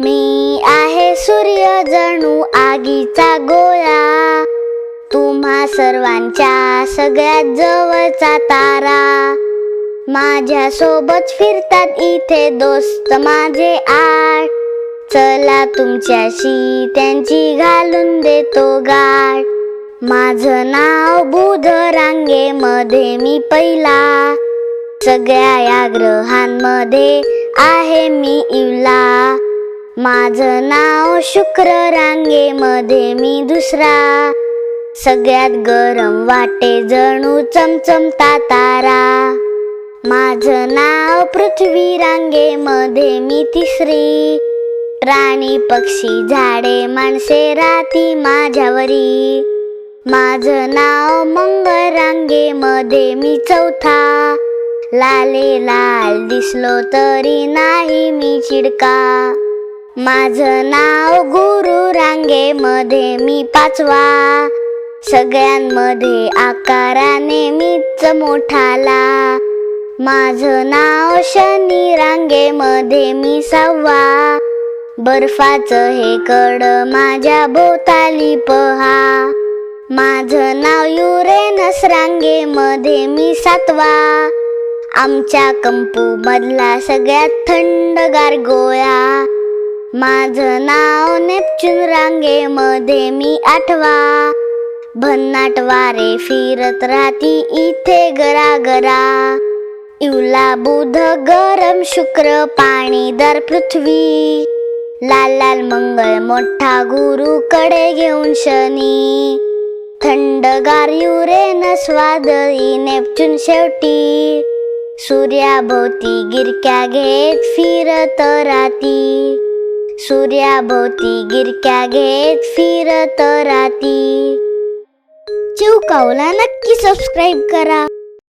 मी आहे सूर्य जणू आगीचा गोळा. तुम्हा सर्वांच्या सगळ्यात जवळचा तारा. माझ्या सोबत फिरतात इथे दोस्त माझे आठ. चला तुमच्याशी त्यांची घालून देतो गाठ. माझं नाव बुध रांगेमध्ये मी पहिला. सगळ्या या ग्रहांमध्ये आहे मी इवला. माझं नाव शुक्र रांगेमध्ये मी दुसरा. सगळ्यात गरम वाटे जणू चमचमता तारा. माझं नाव पृथ्वी रांगेमध्ये मी तिसरी. प्राणी पक्षी झाडे माणसे राती माझ्यावरी. माझं नाव मंगळ रांगेमध्ये मी चौथा. लाले लाल दिसलो तरी नाही मी चिडका. माझं नाव गुरु रांगेमध्ये मी पाचवा. सगळ्यांमध्ये आकाराने मीच मोठाला. माझं नाव शनी रांगेमध्ये मी सहावा. बर्फाचं हे कड माझ्या भोवताली पहा. माझं नाव युरेनस रांगेमध्ये मी सातवा. आमच्या कंपू मधला सगळ्यात थंडगार गोळ्या माझं नाव नेपच्यून रांगेमध्ये मी आठवा. भन्नाट वारे फिरत राहती इथे गरा गरा इवला बुध गरम शुक्र पाणी दर पृथ्वी. लाल लाल मंगळ मोठा गुरु कडे घेऊन शनी. थंडगार युरेनस वादळी नेपच्यून शेवटी. सूर्याभोवती गिरक्या घेत फिरत राती सूर्याभोवती गिरक्या घेत फिरत राती चिवकावला नक्की सबस्क्राईब करा.